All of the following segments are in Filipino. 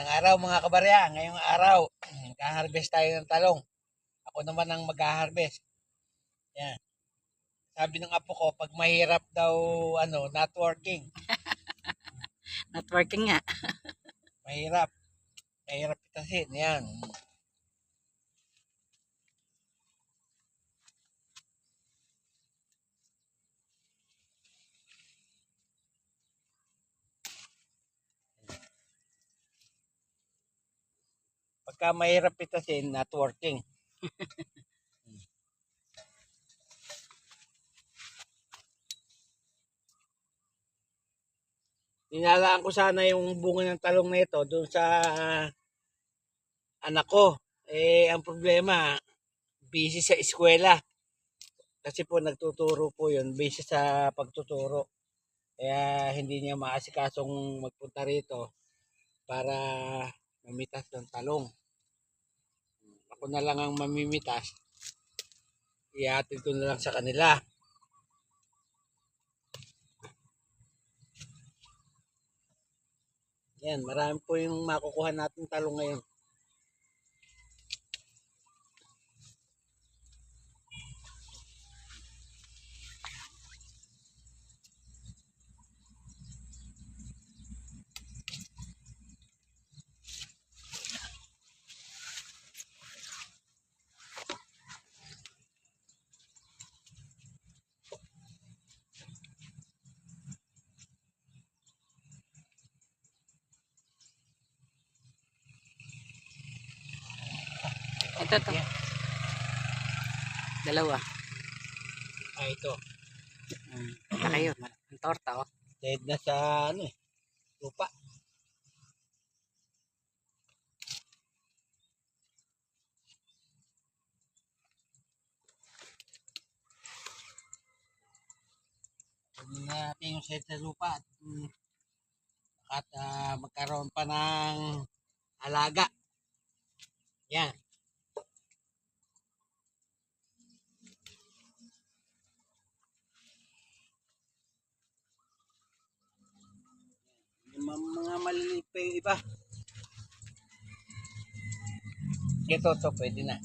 araw mga kabarya, ngayong araw, mag-harvest tayo ng talong. Ako naman ang mag-harvest. Yan. Sabi ng apo ko, pag mahirap daw, ano, not working. Not working nga. Mahirap. Mahirap itasin. Yan. Pagka mahirap itasin, not working. Nilalaan ko sana yung bunga ng talong na ito doon sa anak ko. Eh, ang problema, busy sa eskwela. Kasi po nagtuturo po yun, busy sa pagtuturo. Kaya hindi niya maasikasong magpunta rito para mamitas ng talong. Ako na lang ang mamimitas. Ihatid ko na lang sa kanila. Yan, marami po yung makukuha natin talong ngayon. Ito to. Dalawa. Ah, ito. Mm. Laki yun. Ang torta oh. Dead na sa ano eh, lupa. Na natin yung set sa lupa at, mm, at ah, magkaroon pa ng alaga. Yan. Mga, maliliit pa yung iba. Ito to, pwede na.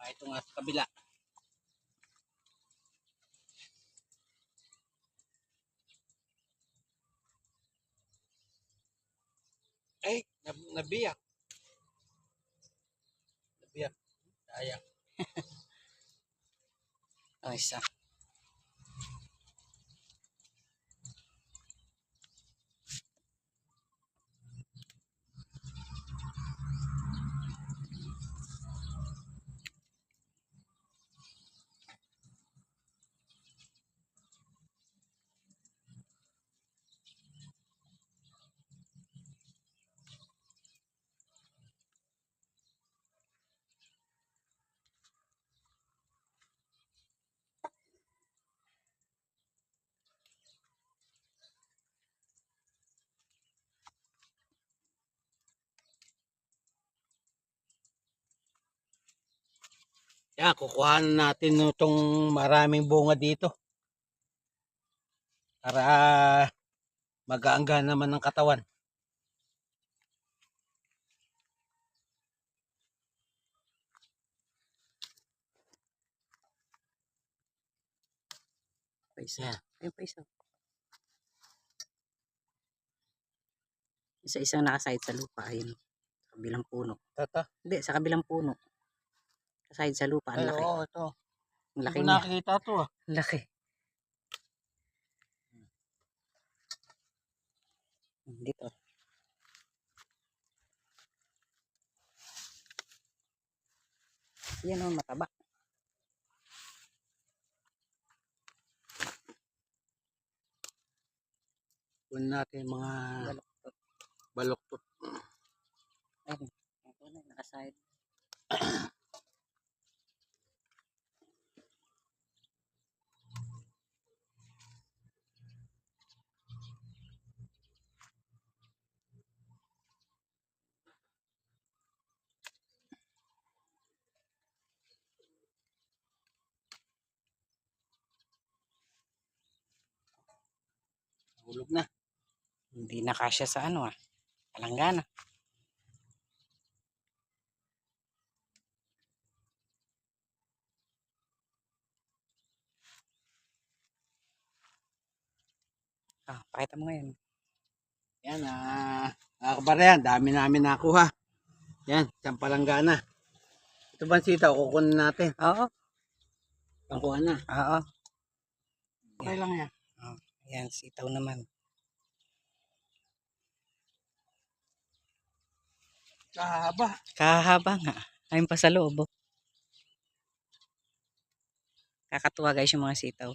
Ah, ito nga sa kabila. Ay, nab nabiyak. Nabiyak. Sayang. Oh, isa. Yan, kukuha na natin itong maraming bunga dito. Para magaangga naman ng katawan. Pa isa. Yan. Ayun pa isa. Isa-isang nakaside sa lupa. Ayun. Sa kabilang puno. Tata. Hindi, sa kabilang puno. Kaside sa lupa. Ang Ay, laki. oo, ito. Ang Hindi laki ko niya. nakikita ito ah. Ang laki. Dito. Yan o, mataba. Kunin natin yung mga Baloktot. baloktot. Ayun. Na, nakaside. Hulog na. Hindi na kasya sa ano ah. Palanggana. Ah, pakita mo ngayon. Yan, ah, mga kabaryan, dami namin nakuha. Yan, isang palanggana. Ito ba sitaw, kukunin natin. Oo, Pangkuha na. oo. Okay lang yan. Yan, sitaw naman. Kahaba. Kahaba nga. Ayun pa sa loob. Oh. Kakatuwa guys yung mga sitaw.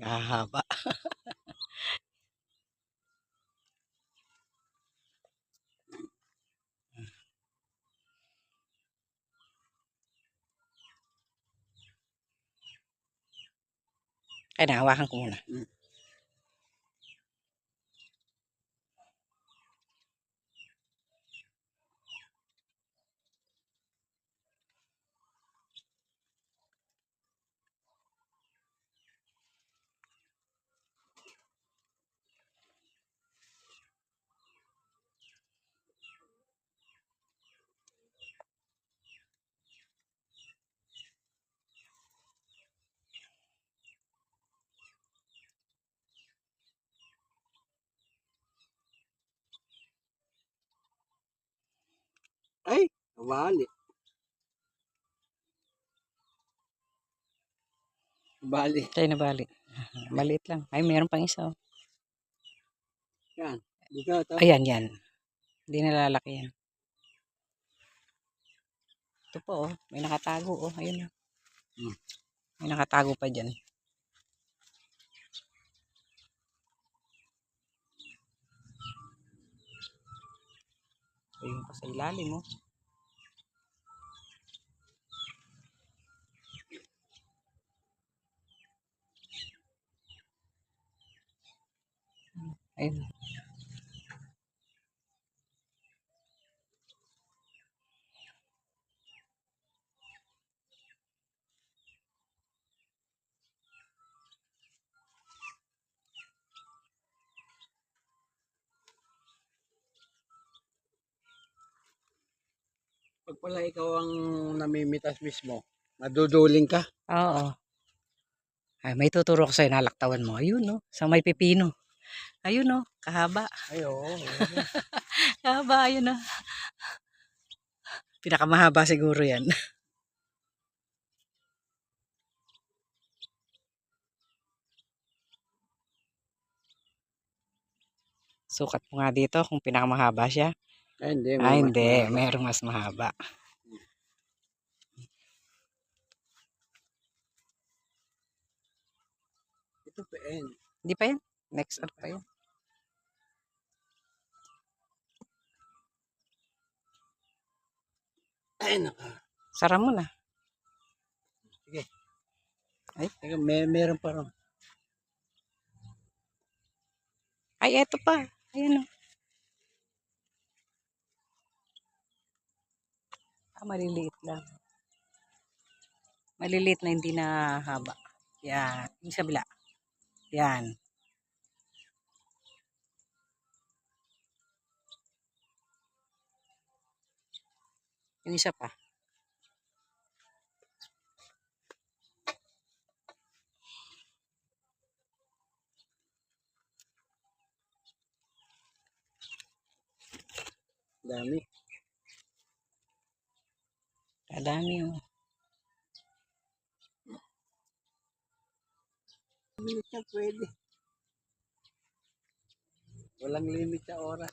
Kahaba. หนาว่าข้างกูนะ Ay, bali. Bali. Tayo na bali. Maliit lang. Ay, meron pang isa. Oh. Yan. Dito, ito. Ayan, yan. Hindi nalalaki yan. Ito po, oh. May nakatago, oh. Ayun, oh. Hmm. May nakatago pa dyan. Ayun pa sa ilalim, oh. Ayun. Pag pala ikaw ang namimitas mismo, maduduling ka. Oo. Ay, may tuturo ko sa'yo, nalaktawan mo. Ayun, no? Sa may pipino. Ayun, no? Kahaba. Ay, oo. Kahaba, ayun, no? Pinakamahaba siguro yan. Sukat mo nga dito kung pinakamahaba siya. Ay, hindi. Ay, mas hindi. Merong mas mahaba. Ito pa yan. Hindi pa yan. Next ano pa yan. Ay, naka. Sara mo na. Teka, may, meron pa rin. Ay, eto pa. Ayun, no? Ah, maliliit lang. Maliliit na hindi na haba. Yan. Yung sa bila. Yan. Yung isa pa. Dami. Kadami oh. Limit na pwede. Walang limit sa oras.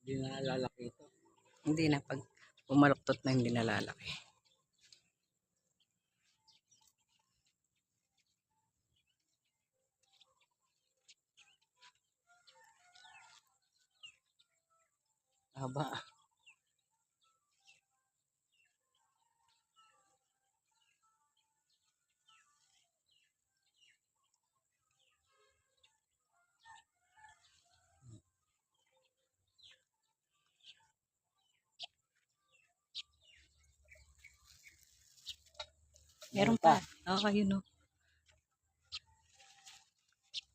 Hindi na lalaki ito. Hindi na. Pag pumaluktot na hindi nalalaki. Haba. Meron pa. Oo, oh, ah, ayun o. Oh.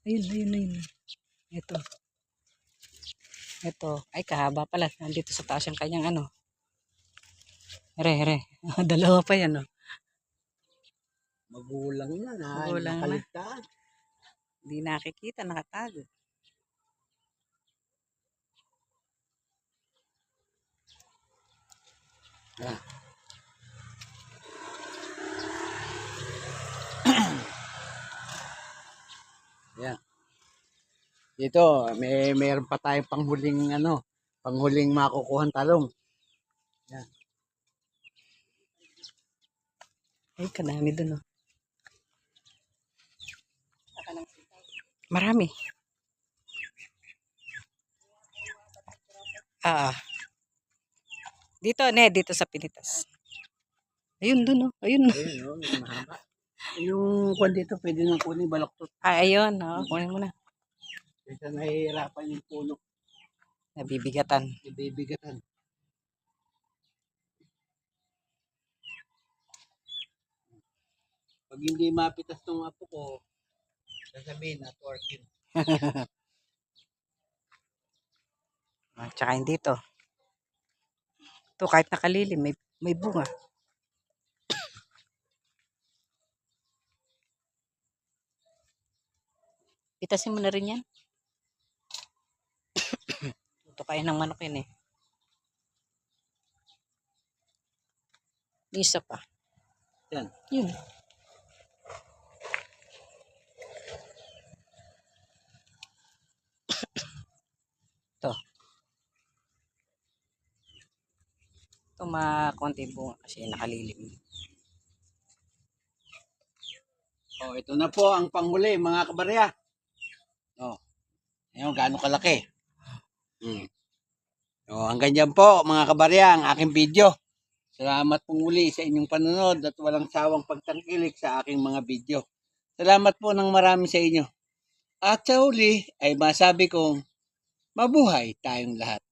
Ayun, ayun, ayun. Ito. Ito. Ay, kahaba pala. Nandito sa taas yung kanyang ano. Here, here. Dalawa pa yan, oh. Magulang na. Magulang na. Hindi nakikita, nakatago. Yan. Dito, may meron pa tayong panghuling ano, panghuling makukuhan talong. Ay, kadami dun, oh. Marami. Ah. ah. Dito, ne, dito sa pinitas. Ayun dun, oh. Ayun. Ayun, yung mahaba. Yung kwan dito, pwede nang kunin baloktot. Ay, ayun, oh. Kunin mo na. Kasi nahihirapan yung puno, Nabibigatan. ibibigatan. Pag hindi mapitas ng apo ko, sasabihin na twerking. Ah, Tsaka hindi to. Ito, kahit nakalilim, may, may bunga. Pitasin mo na rin yan. Ito kaya ng manok yun eh. Isa pa. Yan. Yun. Ito. Ito makonti bunga kasi nakalilim. Oh, ito na po ang panghuli, mga kabarya. Oh. Ayun, gaano kalaki. Mm. O, hanggang dyan po mga kabarya ang aking video. Salamat po muli sa inyong panonood at walang sawang pagtangkilik sa aking mga video. Salamat po ng marami sa inyo. At sa huli ay masabi kong mabuhay tayong lahat.